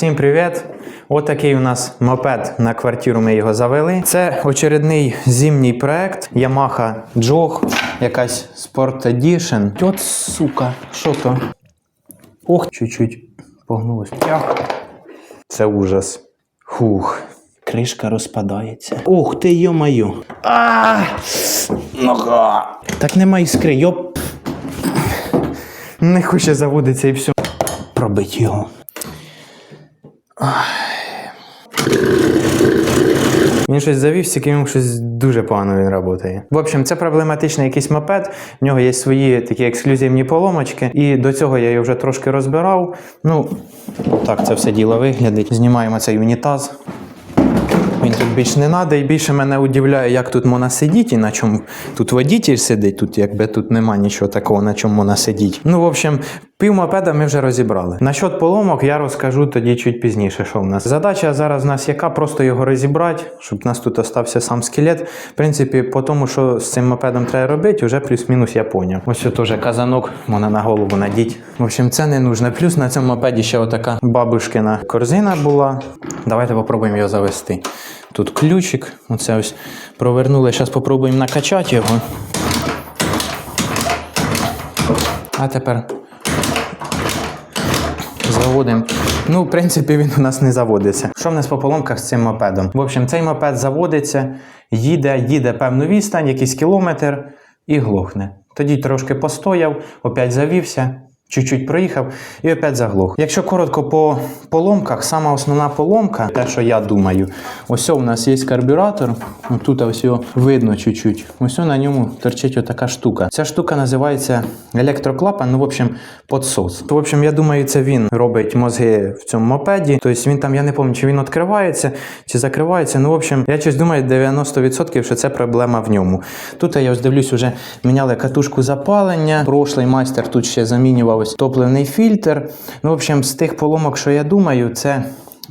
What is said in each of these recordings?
Всім привіт! От такий у нас мопед на квартиру. Ми його завели. Це очередний зимній проект Yamaha Jog, якась Sport Edition. От сука, що то? Ох, чуть-чуть погнулось. Це ужас. Хух. Кришка розпадається. Ух ти, йо-маю. Нога! Так нема іскри, йоп. Не хоче заводитися і все. Пробить його. Він щось завівся, йому щось дуже погано він працює. В общем, це проблематичний якийсь мопед. В нього є свої такі ексклюзивні поломочки. І до цього я його вже трошки розбирав. Ну, так це все діло виглядить. Знімаємо цей унітаз. Він тут більше не треба, і більше мене удивляє, як тут можна сидіти і на чому тут водитель сидить, тут якби тут нема нічого такого, на чому можна сидіти. Ну, в общем, пів мопеда ми вже розібрали. Насчет поломок я розкажу тоді чуть пізніше, що в нас. Задача зараз в нас яка, просто його розібрати, щоб в нас тут остався сам скелет. В принципі, по тому, що з цим мопедом треба робити, вже плюс-мінус я поняв. Ось тут теж казанок, можна на голову надіть. В общем, це не нужно. Плюс на цьому мопеді ще отака бабушкина корзина була. Давайте попробуємо його завести. Тут ключик, оце ось провернули. Зараз спробуємо накачати його. А тепер заводимо. Ну, в принципі, він у нас не заводиться. Що в нас по поломках з цим мопедом? В общем, цей мопед заводиться, їде, їде певну відстань, якийсь кілометр і глохне. Тоді трошки постояв, опять завівся. Чуть-чуть проїхав і опять заглох. Якщо коротко по поломках, сама основна поломка, те, що я думаю, ось у нас є карбюратор. Тут ось його видно чуть-чуть. Ось на ньому торчить отака штука. Ця штука називається електроклапан, ну, в общем, підсос. В общем, я думаю, це він робить мозги в цьому мопеді. Тобто він там, я не пам'ятаю, чи він відкривається, чи закривається. Ну, в общем, я щось думаю, 90% що це проблема в ньому. Тут я ось дивлюсь, вже міняли катушку запалення. Прошлий майстер тут ще замінював ось топливний фільтр. Ну, в общем, з тих поломок, що я думаю, це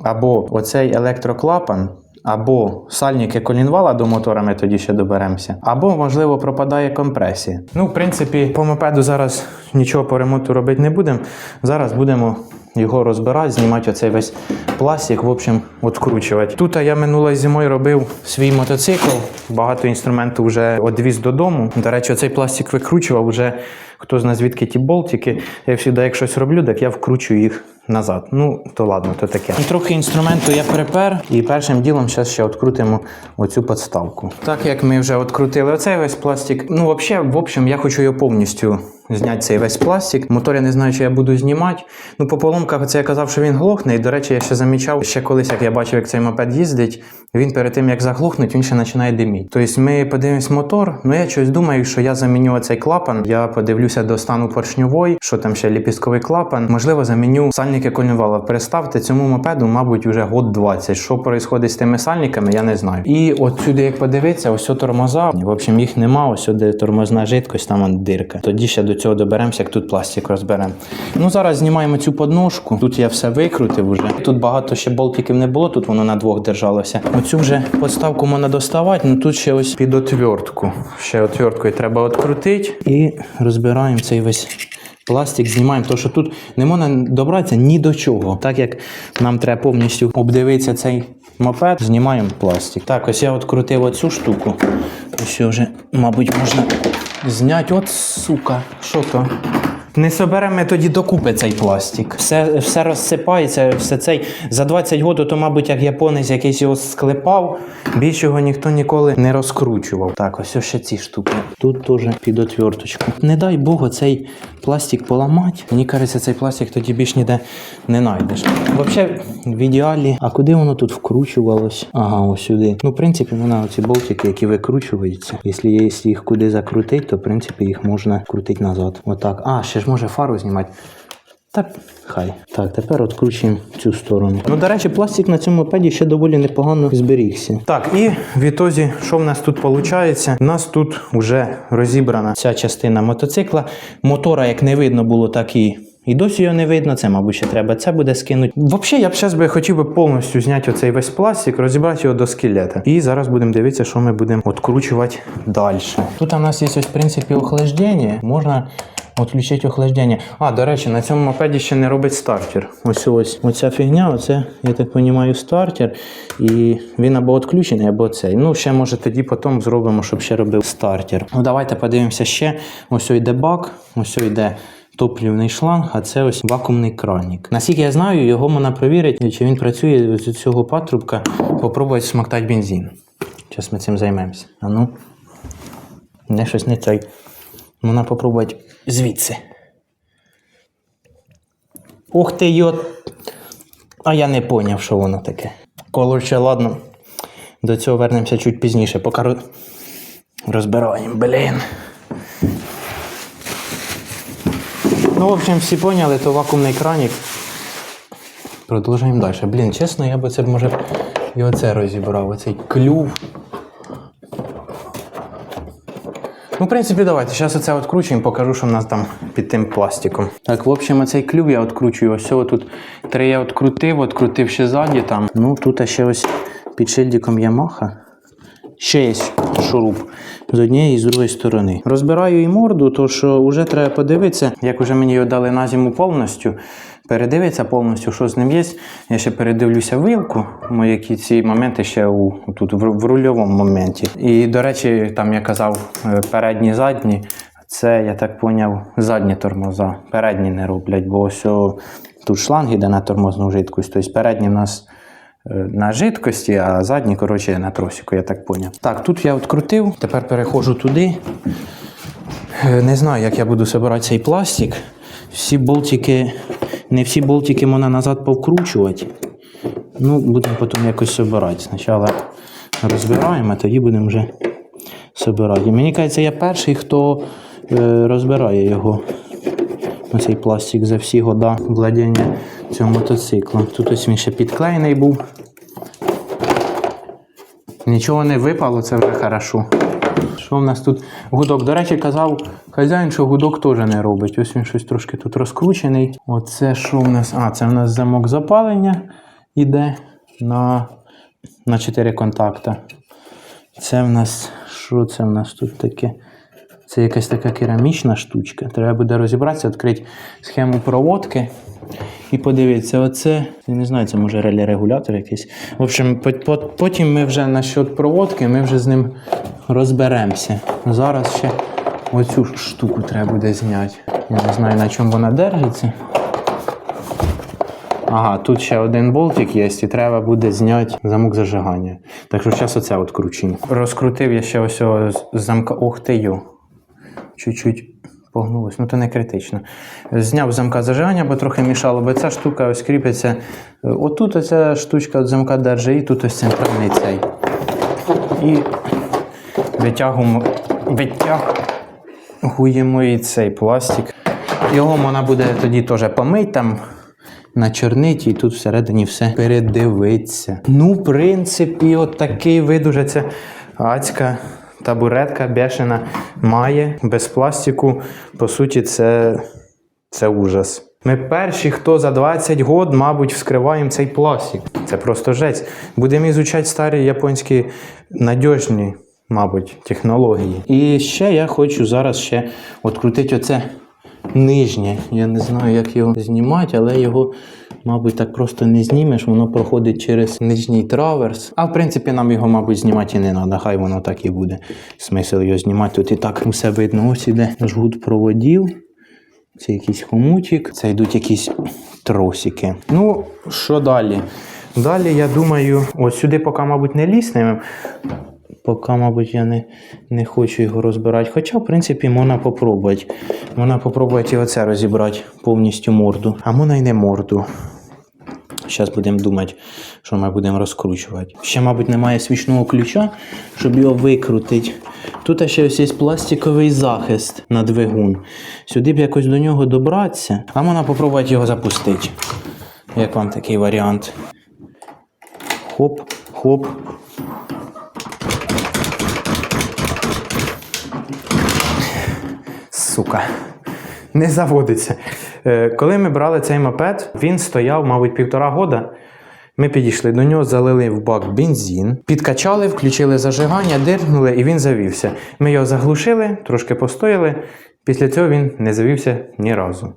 або оцей електроклапан. Або сальники колінвала до мотора, ми тоді ще доберемося, або, можливо, пропадає компресія. Ну, в принципі, по мопеду зараз нічого по ремонту робити не будемо. Зараз будемо його розбирати, знімати оцей весь пластик, в общем, відкручувати. Тут я минулої зимою робив свій мотоцикл, багато інструменту вже відвіз додому. До речі, цей пластик викручував вже хто знає звідки ті болтики. Я завжди, як щось роблю, так я вкручую їх назад. Ну, то ладно, то таке. Трохи інструменту я припер, і першим ділом зараз ще відкрутимо оцю подставку. Так як ми вже відкрутили оцей весь пластик. Ну, взагалі, в общем, я хочу його повністю зняти цей весь пластик. Мотор я не знаю, чи я буду знімати. Ну, по поломках це я казав, що він глохне. І, до речі, я ще замічав, ще колись, як я бачив, як цей мопед їздить, він перед тим, як заглохнуть, він ще починає диміти. Тобто ми подивимось мотор. Ну я щось думаю, що я заміню цей клапан. Я подивлюся до стану поршньової, що там ще ліпістковий клапан. Можливо, заміню сальники колінвала. Представте, цьому мопеду, мабуть, вже год 20. Що відбувається з тими сальниками, я не знаю. І от сюди, як подивитися, ось тормоза. В общем, їх нема. Ось де тормозна жидкость, там дирка. Тоді ще до цього доберемося, як тут пластик розберемо. Ну зараз знімаємо цю подножку. Тут я все викрутив уже. Тут багато ще болтиків не було, тут воно на двох держалося. Оцю вже подставку можна доставати, ну тут ще ось під отвертку. Ще отверткою треба відкрутити і розбираємо цей весь. Пластик знімаємо, тому що тут не можна добратися ні до чого. Так як нам треба повністю обдивитися цей мопед, знімаємо пластик. Так, ось я відкрутив оцю штуку. Ось вже, мабуть, можна зняти. От сука, що то? Не соберемо тоді докупи цей пластик. Все, все розсипається, все цей. За 20 років, то, мабуть, як японець якийсь його склепав, більше його ніхто ніколи не розкручував. Так, ось ще ці штуки. Тут теж під отверточку. Не дай Богу, цей пластик поламати. Мені кажеться, цей пластик тоді більш ніде не знайдеш. Взагалі, в ідеалі, а куди воно тут вкручувалось? Ага, ось сюди. Ну, в принципі, вона оці болтики, які викручуються. Якщо їх куди закрутити, то в принципі їх можна крутити назад. Отак. А, ще ж може фару знімати. Та хай. Так, тепер відкручуємо цю сторону. Ну, до речі, пластик на цьому мопеді ще доволі непогано зберігся. Так, і в ітозі, що в нас тут виходить? У нас тут вже розібрана ця частина мотоцикла. Мотора, як не видно було, так і. І досі його не видно, це, мабуть, ще треба це буде скинути. Взагалі, я б зараз би хотів би повністю зняти оцей весь пластик, розібрати його до скелета. І зараз будемо дивитися, що ми будемо відкручувати далі. Тут у нас є ось в принципі охлаждення. Можна Отключити охлаждення. А, до речі, на цьому мопеді ще не робить стартер. Ось ось. Оця фігня, оце, я так розумію, стартер. І він або відключений, або цей. Ну, ще може тоді потім зробимо, щоб ще робив стартер. Ну, давайте подивимося ще. Ось йде бак, ось йде топлівний шланг, а це ось вакуумний кранік. Наскільки я знаю, його можна перевірити, чи він працює з цього патрубка, попробувати смоктати бензин. Зараз ми цим займемося. А ну, не щось не цей. Можна попробувати звідси. Ух ти йот. А я не поняв, що воно таке. Коротше, ладно. До цього вернемося чуть пізніше. Поки ро- розбираємо, блін. Ну, в общем, всі поняли, то вакуумний кранік. Продовжуємо далі. Блін, чесно, я би це може і оце розібрав, оцей клюв. Ну, в принципі, давайте. Зараз оце відкручуємо, покажу, що в нас там під тим пластиком. Так, в общем, оцей клюв я відкручую. Ось цього тут три я відкрутив, відкрутив ще ззаді там. Ну, тут ще ось під шильдиком Ямаха. Ще є шуруп з однієї і з другої сторони. Розбираю і морду, то що вже треба подивитися, як вже мені його дали на зиму повністю. Передивитися повністю, що з ним є. Я ще передивлюся вилку, які ці моменти ще у, тут в, в рульовому моменті. І, до речі, там я казав е, передні, задні. Це, я так поняв, задні тормоза. Передні не роблять, бо ось о, тут шланг іде на тормозну жидкость. Тобто передні в нас е, на жидкості, а задні, коротше, на тросику, я так поняв. Так, тут я відкрутив, тепер переходжу туди. Е, Не знаю, як я буду збирати цей пластик. Всі болтики, не всі болтики можна назад повкручувати. Ну, будемо потім якось збирати. Спочатку розбираємо, а тоді будемо вже збирати. Мені кажеться, я перший, хто е, розбирає його. Оцей пластик за всі года владіння цього мотоцикла. Тут ось він ще підклеєний був. Нічого не випало, це вже хорошо. Що в нас тут? Гудок. До речі, казав хазяїн, що гудок теж не робить. Ось він щось трошки тут розкручений. Оце що в нас? А, це в нас замок запалення іде на, на 4 контакта. Це в нас. Що це в нас тут таке? Це якась така керамічна штучка. Треба буде розібратися, відкрити схему проводки. І подивіться, оце, я не знаю, це може релі-регулятор якийсь. В общем, по- по- потім ми вже насчет проводки, ми вже з ним розберемося. Зараз ще оцю штуку треба буде зняти. Я не знаю, на чому вона держиться. Ага, тут ще один болтик є, і треба буде зняти замок зажигання. Так що зараз оце відкручую. Розкрутив я ще ось замка. Ох ти йо. Чуть-чуть погнулось, ну то не критично. Зняв замка зажигання, бо трохи мішало, бо ця штука ось кріпиться. Отут оця штучка від замка держить, і тут ось центральний цей. І витягуємо, витягуємо і цей пластик. Його можна буде тоді теж помити там. На чорниті і тут всередині все передивиться. Ну, в принципі, от такий вид уже ацька табуретка бешена має без пластику. По суті, це, це ужас. Ми перші, хто за 20 год, мабуть, вскриваємо цей пластик. Це просто жесть. Будемо ізучати старі японські надіжні, мабуть, технології. І ще я хочу зараз ще відкрутити оце нижнє. Я не знаю, як його знімати, але його, мабуть, так просто не знімеш, воно проходить через нижній траверс. А в принципі, нам його, мабуть, знімати і не треба, хай воно так і буде. Смисл його знімати. Тут і так все видно. Ось іде жгут проводів. Це якийсь хомутик, це йдуть якісь тросики. Ну, що далі? Далі, я думаю, ось сюди поки, мабуть, не ліснемо. Поки, мабуть, я не, не хочу його розбирати. Хоча, в принципі, можна попробувати. Можна попробувати і оце розібрати повністю морду. А можна й не морду. Зараз будемо думати, що ми будемо розкручувати. Ще, мабуть, немає свічного ключа, щоб його викрутити. Тут ще ось є пластиковий захист на двигун. Сюди б якось до нього добратися, а можна попробувати його запустити. Як вам такий варіант? Хоп, хоп. Сука. Не заводиться. Е, Коли ми брали цей мопед, він стояв, мабуть, півтора года. Ми підійшли до нього, залили в бак бензин, підкачали, включили зажигання, дирнули і він завівся. Ми його заглушили, трошки постояли Після цього він не завівся ні разу.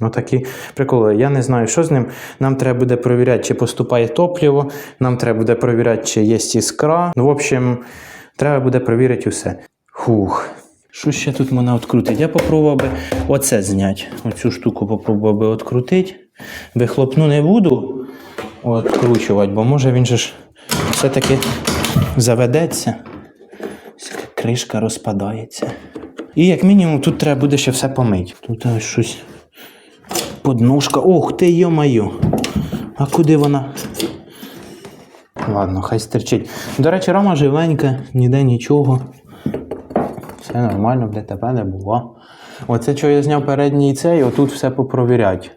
Ну такі приколи. Я не знаю, що з ним. Нам треба буде перевіряти, чи поступає топливо, нам треба буде перевіряти, чи є іскра. Ну, в общем, треба буде перевірити усе. Хух. Що ще тут можна відкрутити? Я попробував би оце зняти. Оцю штуку попробував би відкрутити. Вихлопну не буду відкручувати, бо може він же ж все-таки заведеться. Кришка розпадається. І як мінімум тут треба буде ще все помити. Тут ось щось. Подножка. Ох ти йо-майо. А куди вона? Ладно, хай стерчить. До речі, рама живенька, ніде нічого. Все нормально, в ДТП не було. Оце що я зняв передній цей, отут все попровірять.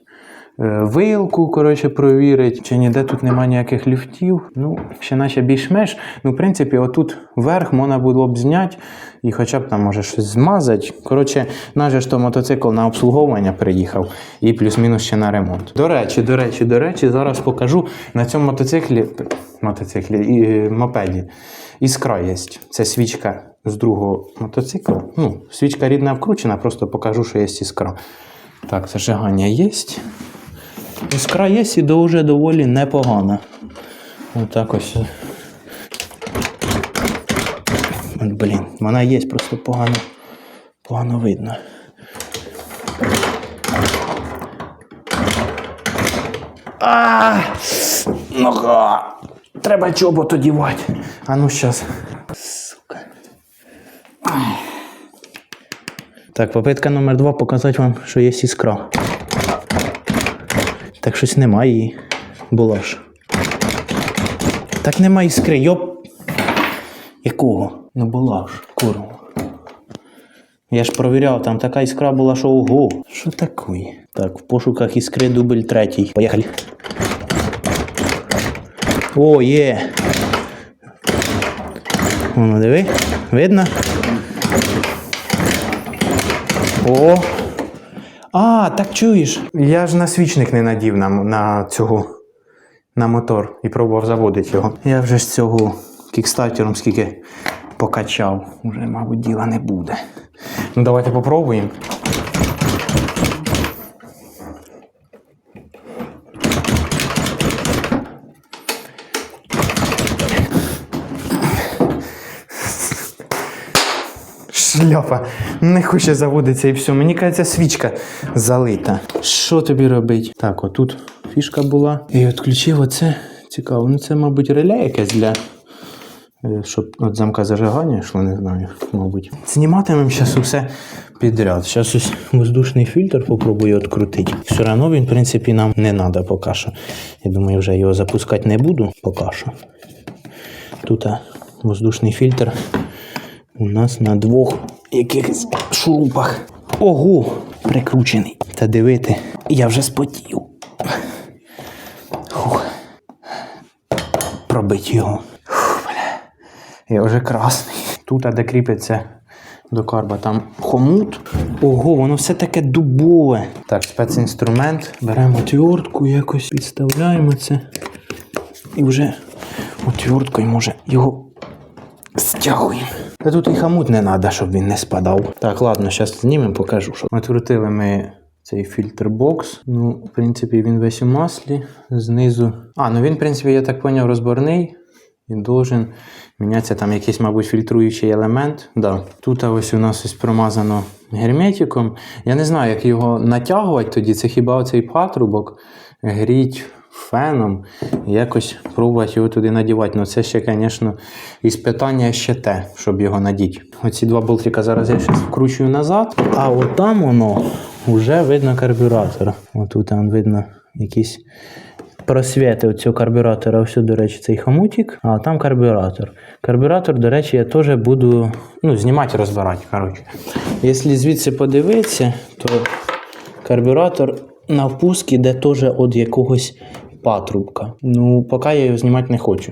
Е, Вилку, коротше, провірить, чи ніде тут немає ніяких ліфтів. Ну, ще наче більш-менш. Ну, в принципі, отут верх можна було б зняти і хоча б там може щось змазати. Коротше, наш же ж то мотоцикл на обслуговування приїхав і плюс-мінус ще на ремонт. До речі, до речі, до речі, зараз покажу на цьому мотоциклі, мотоциклі і е, мопеді. Іскра є. Це свічка з другого мотоцикла. Ну, свічка рідна вкручена, просто покажу, що є іскра. Так, зажигання є. Іскра є і дуже доволі непогана. Отак ось. Блін, вона є, просто погано, погано видно. А! Нога! Треба чобот одівати. А ну щас. Сука. Ай. Так, попитка номер два показати вам, що є іскра. Так щось немає її. Була ж. Так нема іскри, йоп. Якого? Не була ж, курва. Я ж провіряв, там така іскра була, що ого. Що такое? Так, в пошуках іскри дубль третій. Поїхали. О, є. Воно диви. Видно? О. А, так чуєш. Я ж на свічник не надів на, на цього на мотор і пробував заводити його. Я вже з цього кікстартером скільки покачав. Уже, мабуть, діла не буде. Ну, давайте попробуємо. Шляпа не хоче заводитися і все. Мені кажеться, свічка залита. Що тобі робить? Так, отут фішка була. І відключив оце. Цікаво. Ну це, мабуть, реле якесь для. е, Щоб от замка зажигання йшло, не знаю, мабуть. Зніматимемо зараз усе підряд. Зараз ось воздушний фільтр попробую відкрутити. Все одно він, в принципі, нам не треба поки що. Я думаю, вже його запускати не буду поки що. Тут воздушний фільтр у нас на двох якихось шурупах. Ого, прикручений. Та дивити, я вже спотів. Фух. Пробить його. Фух, бля. Я вже красний. Тут, де кріпиться до карба, там хомут. Ого, воно все таке дубове. Так, спецінструмент. Беремо отвертку, якось підставляємо це. І вже отверткою може його Стягуємо. Та тут і хамут не треба, щоб він не спадав. Так, ладно, зараз знімемо, покажу. Що. Открутили ми цей фільтр бокс. Ну, в принципі, він весь у маслі. Знизу. А, ну він, в принципі, я так поняв, розборний. І должен мінятися там якийсь, мабуть, фільтруючий елемент. Да. Тут ось у нас ось промазано герметиком. Я не знаю, як його натягувати тоді. Це хіба оцей патрубок гріть феном якось пробувати його туди надівати. Ну це ще, звісно, із питання ще те, щоб його надіти. Оці два болтика зараз я ще вкручую назад, а от там воно вже видно карбюратор. Отут там видно якісь просвіти цього карбюратора. Ось, до речі, цей хомутик, а там карбюратор. Карбюратор, до речі, я теж буду ну, знімати, розбирати. Коротше. Якщо звідси подивитися, то карбюратор на впуск іде теж від якогось патрубка. Ну, поки я його знімати не хочу.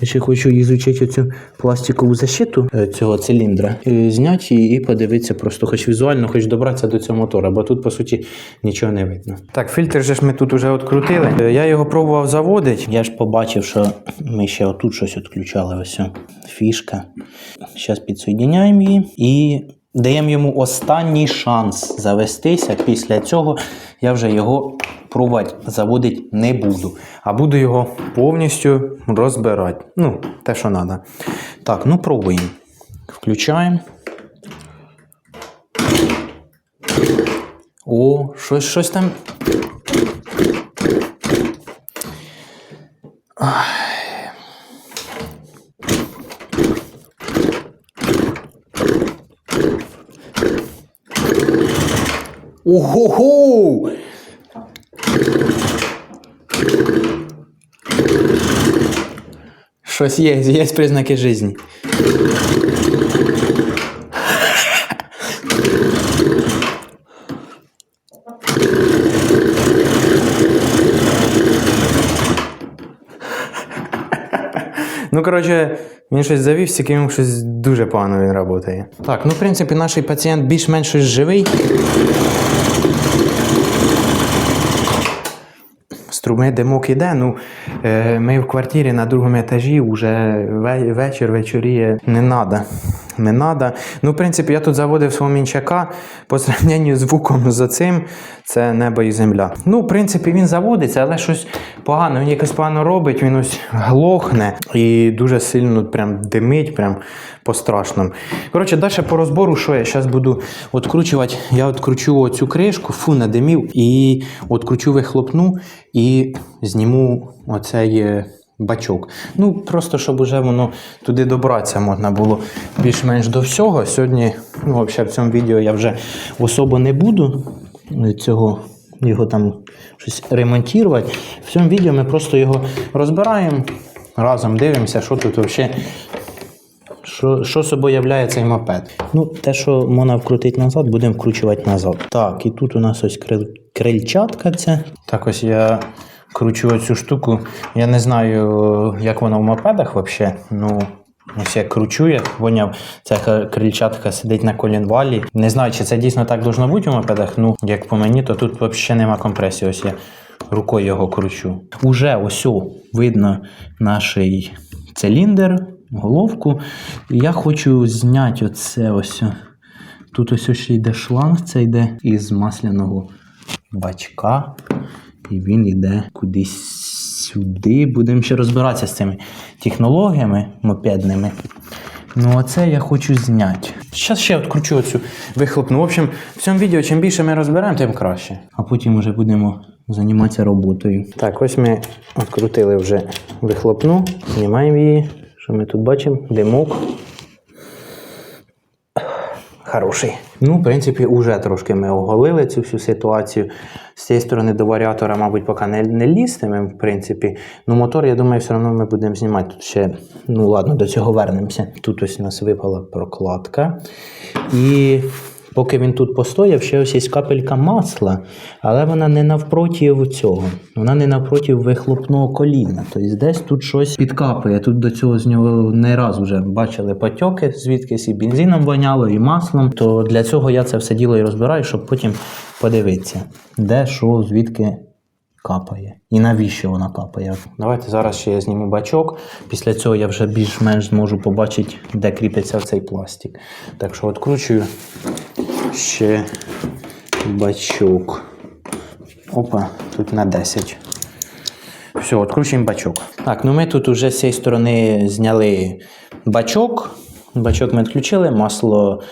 Я ще хочу ізучити цю пластикову защиту е, цього циліндра, е, зняти її і подивитися просто хоч візуально, хоч добратися до цього мотора, бо тут, по суті, нічого не видно. Так, фільтр же ж ми тут вже відкрутили. Е, Я його пробував заводити. Я ж побачив, що ми ще отут щось відключали. Ось фішка. Зараз підсоєдняємо її і даємо йому останній шанс завестися. Після цього я вже його пробувати заводити не буду. А буду його повністю розбирати. Ну, те, що треба. Так, ну пробуємо. Включаємо. О, щось, щось там. Ого-го! Щось є, є признаки житті. Ну, коротше, він щось завівся, йому щось дуже погано він працює. Так, ну в принципі, наш пацієнт більш-менш живий. Струми димок іде. Ну, е, ми в квартирі на другому етажі вже ве- вечір вечоріє. Не треба. Не треба. Ну, в принципі, я тут заводив свого мінчака по сравненню з звуком з цим. Це небо і земля. Ну, в принципі, він заводиться, але щось погано. Він якось погано робить, він ось глохне і дуже сильно прям димить, прям по-страшному. Коротше, далі по розбору, що я зараз буду відкручувати. Я відкручу оцю кришку, фу, надимів, і відкручу вихлопну і зніму оцей е, бачок. Ну, просто щоб уже воно туди добратися можна було більш-менш до всього. Сьогодні, ну, взагалі, в цьому відео я вже особо не буду цього. Його там щось ремонтувати. В цьому відео ми просто його розбираємо, разом дивимося, що тут взагалі що, що собою являє цей мопед? Ну, те, що можна вкрутити назад, будемо вкручувати назад. Так, і тут у нас ось крил... крильчатка ця. Так ось я кручу цю штуку. Я не знаю, як вона в мопедах взагалі. Ну, ось я кручу, я поняв, ця крильчатка сидить на колінвалі. Не знаю, чи це дійсно так должно бути у мопедах. Ну, як по мені, то тут взагалі нема компресії. Ось я рукою його кручу. Уже ось видно наш циліндр, головку. Я хочу зняти оце ось. Тут ось ще йде шланг, це йде із масляного бачка. І він йде кудись сюди. Будемо ще розбиратися з цими технологіями мопедними. Ну, оце я хочу зняти. Зараз ще відкручу оцю вихлопну. В общем, в цьому відео чим більше ми розберемо, тим краще. А потім вже будемо займатися роботою. Так, ось ми відкрутили вже вихлопну, знімаємо її. Що ми тут бачимо? Димок. Хороший. Ну, в принципі, вже трошки ми оголили цю всю ситуацію. З цієї сторони до варіатора, мабуть, поки не, не лізтимемо, в принципі. Ну, мотор, я думаю, все одно ми будемо знімати. Тут ще, ну ладно, до цього вернемося. Тут ось у нас випала прокладка. І поки він тут постояв, ще ось є капелька масла, але вона не навпроти цього. Вона не навпроти вихлопного коліна. Тобто десь тут щось підкапує. Тут до цього з нього не раз вже бачили патьоки, звідкись і бензином воняло, і маслом. То для цього я це все діло і розбираю, щоб потім подивитися, де що, звідки. Капає. І навіщо вона капає? Давайте зараз ще я зніму бачок. Після цього я вже більш-менш зможу побачити, де кріпиться цей пластик. Так що відкручую ще бачок. Опа, тут на 10. Все, відкручуємо бачок. Так, ну ми тут уже з цієї сторони зняли бачок. Бачок ми відключили, масло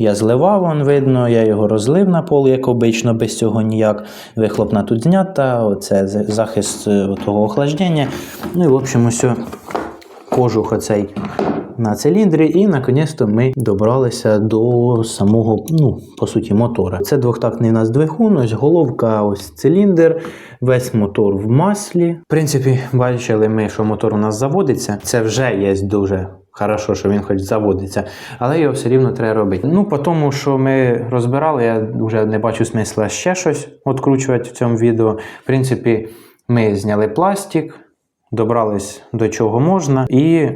я зливав, вон видно, я його розлив на пол, як обично, без цього ніяк. Вихлопна тут знята, оце захист е, того охлаждення. Ну і в общем, ось кожух оцей на циліндрі, і наконець-то ми добралися до самого, ну, по суті, мотора. Це двохтактний у нас двигун, ось головка, ось циліндр, весь мотор в маслі. В принципі, бачили ми, що мотор у нас заводиться. Це вже є дуже. Хорошо, що він хоч заводиться, але його все рівно треба робити. Ну, по тому, що ми розбирали, я вже не бачу смисла ще щось відкручувати в цьому відео. В принципі, ми зняли пластик, добрались до чого можна, і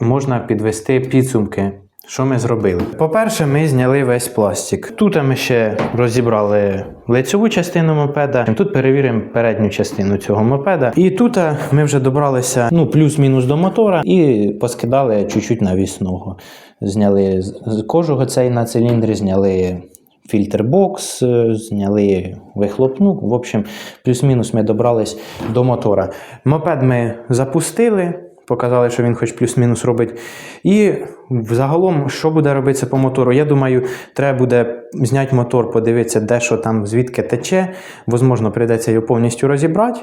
можна підвести підсумки Що ми зробили? По-перше, ми зняли весь пластик. Тут ми ще розібрали лицьову частину мопеда. Тут перевіримо передню частину цього мопеда. І тут ми вже добралися ну, плюс-мінус до мотора і поскидали чуть-чуть навісного. Зняли з з цей на циліндрі, зняли фільтр-бокс, е, зняли вихлопну. В общем, плюс-мінус ми добрались до мотора. Мопед ми запустили. Показали, що він хоч плюс-мінус робить. І взагалом, що буде робитися по мотору? Я думаю, треба буде зняти мотор, подивитися, де що там, звідки тече. Возможно, прийдеться його повністю розібрати,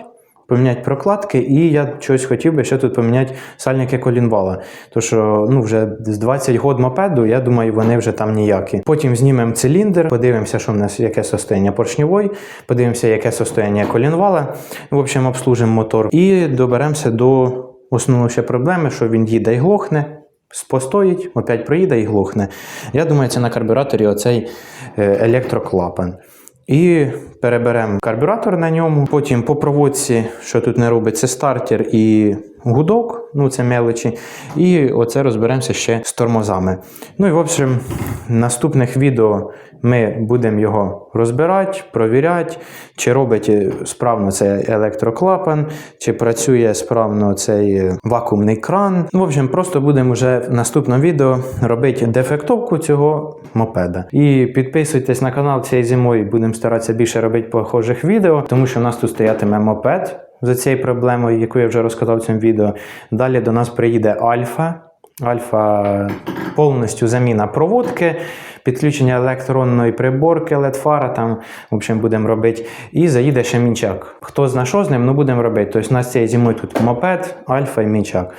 поміняти прокладки, і я щось хотів би ще тут поміняти сальники колінвала. Тому що ну, вже з 20 год мопеду, я думаю, вони вже там ніякі. Потім знімемо циліндр, подивимося, що в нас яке состояння поршньової, подивимося, яке состояння колінвала. В общем, обслужимо мотор і доберемося до основної ще проблеми, що він їде і глохне. Постоїть, опять проїде і глохне. Я думаю, це на карбюраторі оцей е, електроклапан. І переберемо карбюратор на ньому. Потім по проводці, що тут не робить, це стартер і гудок, ну це мелочі. І оце розберемося ще з тормозами. Ну і в общем, в наступних відео ми будемо його розбирати, провіряти, чи робить справно цей електроклапан, чи працює справно цей вакуумний кран. Ну, в общем, просто будемо вже в наступному відео робити дефектовку цього мопеда. І підписуйтесь на канал цієї зимою, будемо старатися більше робити похожих відео, тому що у нас тут стоятиме мопед за цією проблемою, яку я вже розказав в цьому відео. Далі до нас приїде Альфа. Альфа повністю заміна проводки, підключення електронної приборки, LED-фара там, в общем, будемо робити. І заїде ще мінчак. Хто зна що з ним, ну будемо робити. Тобто у нас цієї зимою тут мопед, альфа і мінчак.